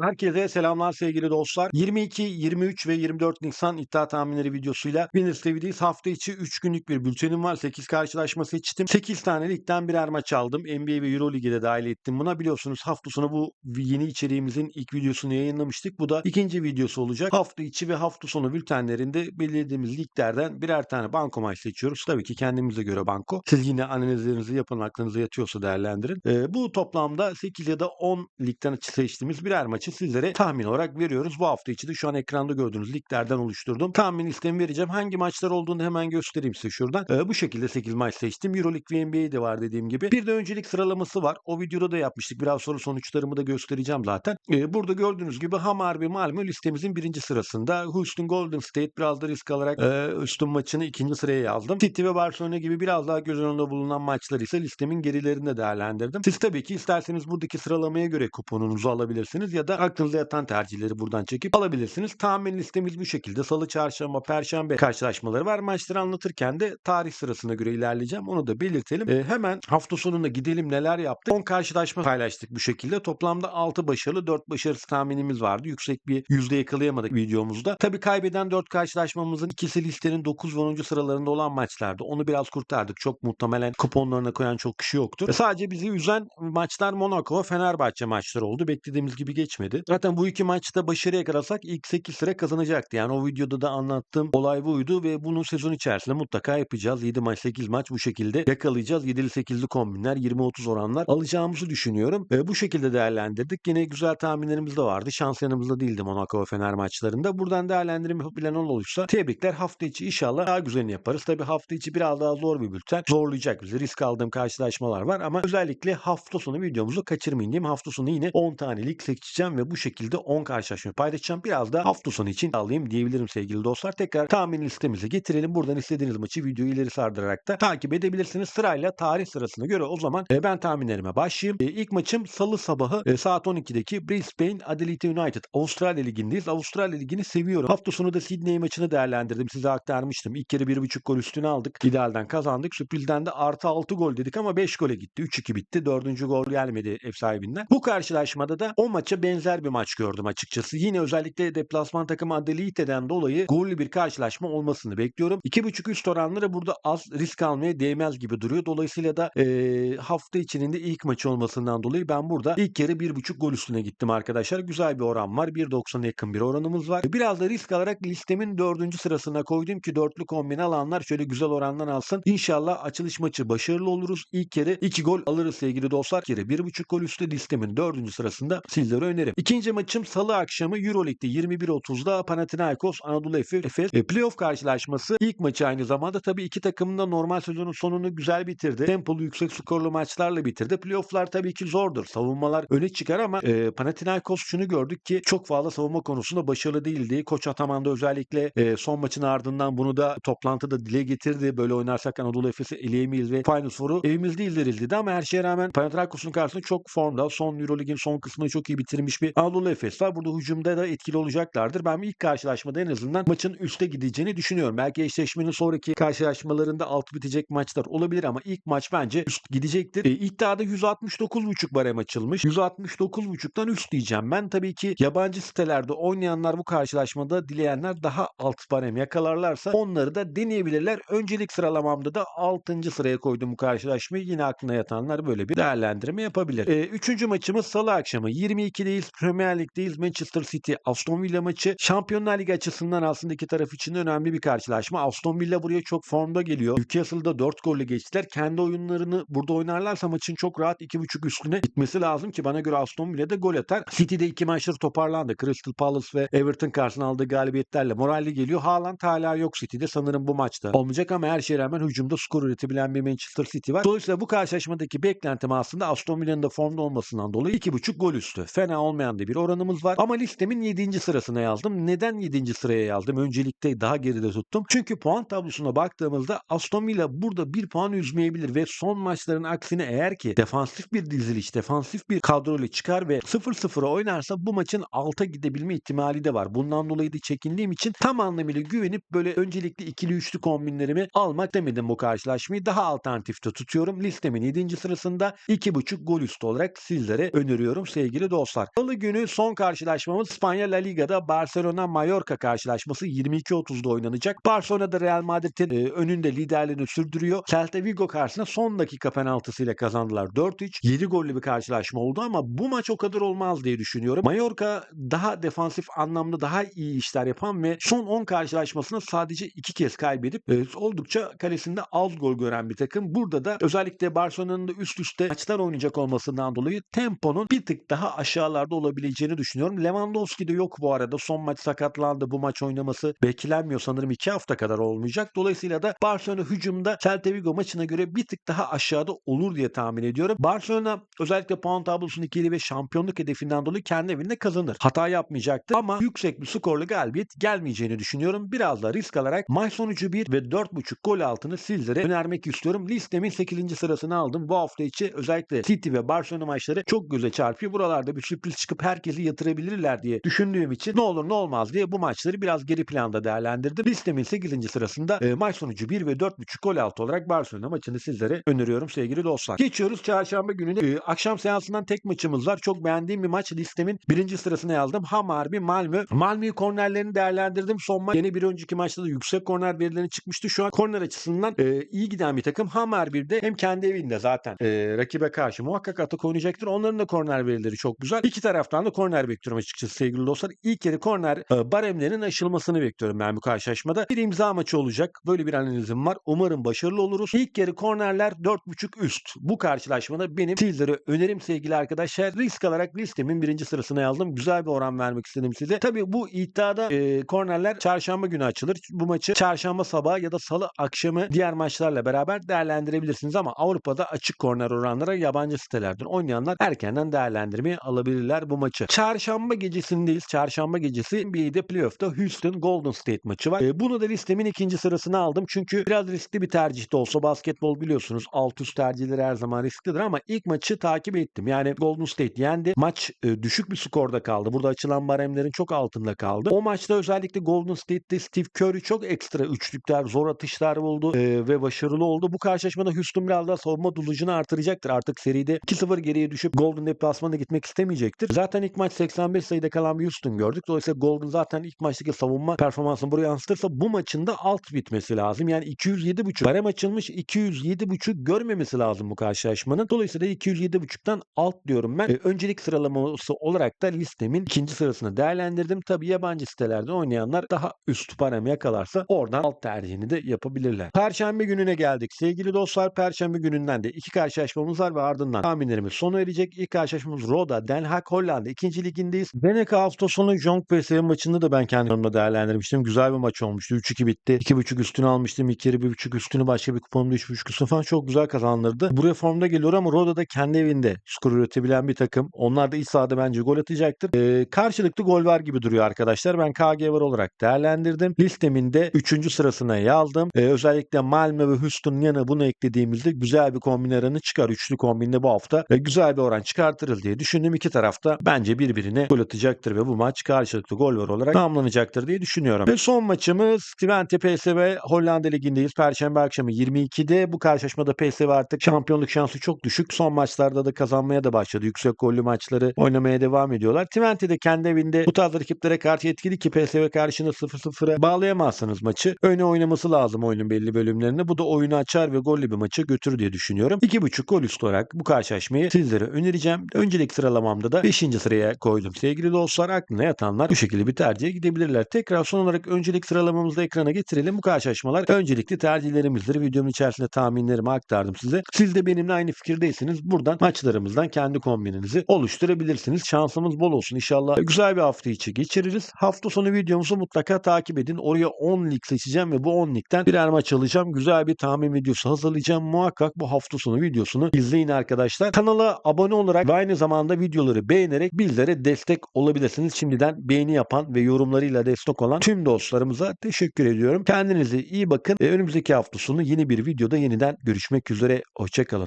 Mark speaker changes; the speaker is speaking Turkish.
Speaker 1: Herkese selamlar sevgili dostlar. 22, 23 ve 24 Nisan iddia tahminleri videosuyla Winners TV'deyiz. Hafta içi 3 günlük bir bültenim var. 8 karşılaşma seçtim. 8 tane ligden birer maç aldım. NBA ve Euro Lig'e de dahil ettim buna. Biliyorsunuz hafta sonu bu yeni içeriğimizin ilk videosunu yayınlamıştık. Bu da ikinci videosu olacak. Hafta içi ve hafta sonu bültenlerinde belirlediğimiz liglerden birer tane banko maç seçiyoruz. Tabii ki kendimize göre banko. Siz yine analizlerinizi yapın aklınıza yatıyorsa değerlendirin. Ee, bu toplamda 8 ya da 10 ligden seçtiğimiz birer maçı sizlere tahmin olarak veriyoruz. Bu hafta içi de şu an ekranda gördüğünüz liglerden oluşturdum. Tahmin listemi vereceğim. Hangi maçlar olduğunu hemen göstereyim size şuradan. Ee, bu şekilde 8 maç seçtim. Euroleague ve NBA de var dediğim gibi. Bir de öncelik sıralaması var. O videoda da yapmıştık. Biraz sonra sonuçlarımı da göstereceğim zaten. Ee, burada gördüğünüz gibi Hammarby Malmö listemizin birinci sırasında. Houston Golden State biraz da risk alarak e, üstün maçını ikinci sıraya yazdım. City ve Barcelona gibi biraz daha göz önünde bulunan maçlar ise listemin gerilerinde değerlendirdim. Siz tabii ki isterseniz buradaki sıralamaya göre kuponunuzu alabilirsiniz ya da aklınıza yatan tercihleri buradan çekip alabilirsiniz. Tahmin listemiz bu şekilde. Salı, çarşamba, perşembe karşılaşmaları var. Maçları anlatırken de tarih sırasına göre ilerleyeceğim. Onu da belirtelim. Ee, hemen hafta sonunda gidelim neler yaptık. 10 karşılaşma paylaştık bu şekilde. Toplamda 6 başarılı, 4 başarısız tahminimiz vardı. Yüksek bir yüzde yakalayamadık videomuzda. Tabii kaybeden 4 karşılaşmamızın ikisi listenin 9 ve 10. sıralarında olan maçlardı. Onu biraz kurtardık. Çok muhtemelen kuponlarına koyan çok kişi yoktu. E, sadece bizi üzen maçlar Monaco Fenerbahçe maçları oldu. Beklediğimiz gibi geçmedi. Zaten bu iki maçta başarı yakalasak ilk 8 sıra kazanacaktı. Yani o videoda da anlattığım olay buydu ve bunu sezon içerisinde mutlaka yapacağız. 7 maç 8 maç bu şekilde yakalayacağız. 7'li 8'li kombinler 20-30 oranlar alacağımızı düşünüyorum. E, bu şekilde değerlendirdik. Yine güzel tahminlerimiz de vardı. Şans yanımızda değildi Monaco ve Fener maçlarında. Buradan değerlendirme yapabilen olursa tebrikler. Hafta içi inşallah daha güzelini yaparız. Tabii hafta içi biraz daha zor bir bülten. Zorlayacak bizi. Risk aldığım karşılaşmalar var ama özellikle hafta sonu videomuzu kaçırmayın diyeyim. Hafta sonu yine 10 tane lig seçeceğim ve bu şekilde 10 karşılaşma paylaşacağım. Biraz da hafta sonu için alayım diyebilirim sevgili dostlar. Tekrar tahmin listemize getirelim. Buradan istediğiniz maçı videoyu ileri sardırarak da takip edebilirsiniz. Sırayla tarih sırasına göre o zaman e, ben tahminlerime başlayayım. E, ilk maçım salı sabahı e, saat 12'deki Brisbane Adelaide United Avustralya Ligi'ndeyiz. Avustralya Ligi'ni seviyorum. Hafta sonu da Sydney maçını değerlendirdim. Size aktarmıştım. İlk kere 1.5 gol üstüne aldık. İdealden kazandık. Sürprizden de artı 6 gol dedik ama 5 gole gitti. 3-2 bitti. Dördüncü gol gelmedi ev sahibinden. Bu karşılaşmada da o maça benzer bir maç gördüm açıkçası. Yine özellikle deplasman takımı Adelaide'den dolayı gollü bir karşılaşma olmasını bekliyorum. 2.5 üst oranları burada az risk almaya değmez gibi duruyor. Dolayısıyla da e, hafta içinin de ilk maçı olmasından dolayı ben burada ilk yarı 1.5 gol üstüne gittim arkadaşlar. Güzel bir oran var. 1.90'a yakın bir oranımız var. Biraz da risk alarak listemin dördüncü sırasına koydum ki dörtlü kombin alanlar şöyle güzel orandan alsın. İnşallah açılış maçı başarılı oluruz. İlk kere 2 gol alırız sevgili dostlar. Kere 1.5 gol üstü listemin dördüncü sırasında sizlere önerim. İkinci maçım salı akşamı Euroleague'de 21.30'da Panathinaikos Anadolu Efes e, playoff karşılaşması. İlk maçı aynı zamanda tabii iki takımın da normal sezonun sonunu güzel bitirdi. Tempolu yüksek skorlu maçlarla bitirdi. Playoff'lar tabii ki zordur. Savunmalar öne çıkar ama e, Panathinaikos şunu gördük ki çok fazla savunma konusunda başarılı değildi. Koç Ataman da özellikle e, son maçın ardından bunu da toplantıda dile getirdi. Böyle oynarsak Anadolu Efes'i eleyemeyiz ve Final Four'u evimiz değil denildi ama her şeye rağmen Panathinaikos'un karşısında çok formda. Son Euroleague'in son kısmını çok iyi bitirmiş bir Anadolu Efes var. Burada hücumda da etkili olacaklardır. Ben ilk karşılaşmada en azından maçın üste gideceğini düşünüyorum. Belki eşleşmenin sonraki karşılaşmalarında alt bitecek maçlar olabilir ama ilk maç bence üst gidecektir. E, iddiada 169.5 barem açılmış. 169.5'tan üst diyeceğim. Ben tabii ki yabancı sitelerde oynayanlar bu karşılaşmada dileyenler daha alt barem yakalarlarsa onları da deneyebilirler. Öncelik sıralamamda da 6. sıraya koydum bu karşılaşmayı. Yine aklına yatanlar böyle bir değerlendirme yapabilir. E, üçüncü maçımız salı akşamı. 22'deyiz. Premier Lig'deyiz. Manchester City Aston Villa maçı. Şampiyonlar Ligi açısından aslında iki taraf için de önemli bir karşılaşma. Aston Villa buraya çok formda geliyor. Newcastle'da 4 golle geçtiler. Kendi oyunlarını burada oynarlarsa maçın çok rahat 2.5 üstüne gitmesi lazım ki bana göre Aston Villa da gol atar. City'de iki maçları toparlandı. Crystal Palace ve Everton karşısında aldığı galibiyetlerle moralli geliyor. Haaland hala yok City'de. Sanırım bu maçta olmayacak ama her şeye rağmen hücumda skor üretebilen bir Manchester City var. Dolayısıyla bu karşılaşmadaki beklentim aslında Aston Villa'nın da formda olmasından dolayı 2.5 gol üstü. Fena olmayan da bir oranımız var. Ama listemin 7. sırasına yazdım. Neden 7. sıraya yazdım? Öncelikte daha geride tuttum. Çünkü puan tablosuna baktığımızda Aston Villa burada bir puan üzmeyebilir ve son maçların aksine eğer ki defansif bir diziliş, defansif bir kadroyla çıkar ve 0-0'a oynarsa bu maçın alta gidebilme ihtimali de var. Bundan dolayı da çekindiğim için tam anlamıyla güvenip böyle öncelikle ikili üçlü kombinlerimi almak demedim bu karşılaşmayı. Daha alternatifte tutuyorum. Listemin 7. sırasında 2.5 gol üstü olarak sizlere öneriyorum sevgili dostlar. Salı günü son karşılaşmamız İspanya La Liga'da Barcelona-Mallorca karşılaşması 22.30'da oynanacak. Barcelona'da Real Madrid'in e, önünde liderliğini sürdürüyor. Celta Vigo karşısında son dakika penaltısıyla kazandılar 4-3. 7 gollü bir karşılaşma oldu ama bu maç o kadar olmaz diye düşünüyorum. Mallorca daha defansif anlamda daha iyi işler yapan ve son 10 karşılaşmasını sadece 2 kez kaybedip e, oldukça kalesinde az gol gören bir takım. Burada da özellikle Barcelona'nın da üst üste maçlar oynayacak olmasından dolayı temponun bir tık daha aşağılarda olabileceğini düşünüyorum. Lewandowski de yok bu arada. Son maç sakatlandı. Bu maç oynaması beklenmiyor sanırım 2 hafta kadar olmayacak. Dolayısıyla da Barcelona hücumda Celta Vigo maçına göre bir tık daha aşağıda olur diye tahmin ediyorum. Barcelona özellikle puan tablosunu ikili ve şampiyonluk hedefinden dolayı kendi evinde kazanır. Hata yapmayacaktır ama yüksek bir skorlu galibiyet gelmeyeceğini düşünüyorum. Biraz da risk alarak maç sonucu 1 ve 4.5 gol altını sizlere önermek istiyorum. Listemin 8. sırasını aldım. Bu hafta içi özellikle City ve Barcelona maçları çok göze çarpıyor. Buralarda bir sürpriz çıkıp herkesi yatırabilirler diye düşündüğüm için ne olur ne olmaz diye bu maçları biraz geri planda değerlendirdim. Listemin 8. sırasında e, maç sonucu 1 ve 4.5 gol altı olarak Barcelona maçını sizlere öneriyorum sevgili dostlar. Geçiyoruz çarşamba gününe. E, akşam seansından tek maçımız var. Çok beğendiğim bir maç listemin birinci sırasına yazdım. Hammarby Malmö. Malmö'yü kornerlerini değerlendirdim. Son maç yeni bir önceki maçta da yüksek korner verilerini çıkmıştı. Şu an korner açısından e, iyi giden bir takım. Hammarby'de hem kendi evinde zaten e, rakibe karşı muhakkak atak oynayacaktır. Onların da korner verileri çok güzel. İki taraftan da korner bekliyorum açıkçası sevgili dostlar. İlk yarı korner e, baremlerinin aşılmasını bekliyorum ben bu karşılaşmada. Bir imza maçı olacak. Böyle bir analizim var. Umarım başarılı oluruz. İlk yarı kornerler 4.5 üst. Bu karşılaşmada benim sizlere önerim sevgili arkadaşlar. Risk alarak listemin birinci sırasına yazdım. Güzel bir oran vermek istedim size. Tabii bu iddiada e, kornerler çarşamba günü açılır. Bu maçı çarşamba sabahı ya da salı akşamı diğer maçlarla beraber değerlendirebilirsiniz ama Avrupa'da açık korner oranlara yabancı sitelerden oynayanlar erkenden değerlendirmeye alabilirler bu maçı. Çarşamba gecesindeyiz. Çarşamba gecesi NBA'de playoff'ta Houston Golden State maçı var. E, bunu da listemin ikinci sırasına aldım. Çünkü biraz riskli bir tercih de olsa basketbol biliyorsunuz alt üst tercihleri her zaman risklidir ama ilk maçı takip ettim. Yani Golden State yendi. Maç e, düşük bir skorda kaldı. Burada açılan baremlerin çok altında kaldı. O maçta özellikle Golden State'te Steve Curry çok ekstra üçlükler, zor atışlar buldu e, ve başarılı oldu. Bu karşılaşmada Houston biraz daha savunma dolucunu artıracaktır. Artık seride 2-0 geriye düşüp Golden deplasmana gitmek istemeyecektir. Zaten ilk maç 85 sayıda kalan bir Houston gördük. Dolayısıyla Golden zaten ilk maçtaki savunma performansını buraya yansıtırsa bu maçın da alt bitmesi lazım. Yani 207.5 barem açılmış 207.5 görmemesi lazım bu karşılaşmanın. Dolayısıyla 207.5'tan alt diyorum ben. E, öncelik sıralaması olarak da listemin ikinci sırasını değerlendirdim. Tabi yabancı sitelerde oynayanlar daha üst barem yakalarsa oradan alt tercihini de yapabilirler. Perşembe gününe geldik. Sevgili dostlar Perşembe gününden de iki karşılaşmamız var ve ardından tahminlerimiz sona erecek. İlk karşılaşmamız Roda, Den Haag, Hollanda. İkinci ligindeyiz. Beneka hafta sonu Jong PSV maçında da ben kendi yorumda değerlendirmiştim. Güzel bir maç olmuştu. 3-2 bitti. 2.5 üstünü almıştım. İlk yarı 1.5 üstünü başka bir kuponumda 3.5 üstünü falan çok güzel kazandırdı. Buraya formda geliyor ama Roda da kendi evinde skor üretebilen bir takım. Onlar da iç sahada bence gol atacaktır. Ee, karşılıklı gol var gibi duruyor arkadaşlar. Ben KG var olarak değerlendirdim. Listemin de 3. sırasına yazdım. Ee, özellikle Malmö ve Houston yanı bunu eklediğimizde güzel bir kombin çıkar. Üçlü kombinde bu hafta e, güzel bir oran çıkartırız diye düşündüm. İki tarafta bence birbirine gol atacaktır ve bu maç karşılıklı gol var olarak tamamlanacaktır diye düşünüyorum. Ve son maçımız Twente PSV Hollanda Ligi'ndeyiz. Perşembe akşamı 22'de. Bu karşılaşmada PSV artık şampiyonluk şansı çok düşük. Son maçlarda da kazanmaya da başladı. Yüksek gollü maçları oynamaya devam ediyorlar. Twente de kendi evinde bu tarz rakiplere karşı etkili ki PSV karşına 0-0'a bağlayamazsınız maçı. Öne oynaması lazım oyunun belli bölümlerinde. Bu da oyunu açar ve gollü bir maçı götürür diye düşünüyorum. 2.5 gol üstü olarak bu karşılaşmayı sizlere önereceğim. Öncelik sıralamamda da 5. sıraya koydum. Sevgili dostlar aklına yatanlar bu şekilde bir tercihe gidebilirler. Tekrar son olarak öncelik sıralamamızı ekrana getirelim. Bu karşılaşmalar öncelikli tercihlerimizdir. Videomun içerisinde tahminlerimi aktardım size. Siz de benimle aynı fikirdeyseniz buradan maçlarımızdan kendi kombininizi oluşturabilirsiniz. Şansımız bol olsun. İnşallah güzel bir hafta içi geçiririz. Hafta sonu videomuzu mutlaka takip edin. Oraya 10 lig seçeceğim ve bu 10 ligden birer maç alacağım. Güzel bir tahmin videosu hazırlayacağım. Muhakkak bu hafta sonu videosunu izleyin arkadaşlar. Kanala abone olarak ve aynı zamanda videoları beğenerek bizlere destek olabilirsiniz. Şimdiden beğeni yapan ve yorumlarıyla destek olan tüm dostlarımıza teşekkür ediyorum. Kendinize iyi bakın. Ve önümüzdeki hafta sonu yeni bir videoda yeniden görüşmek üzere. Hoşçakalın.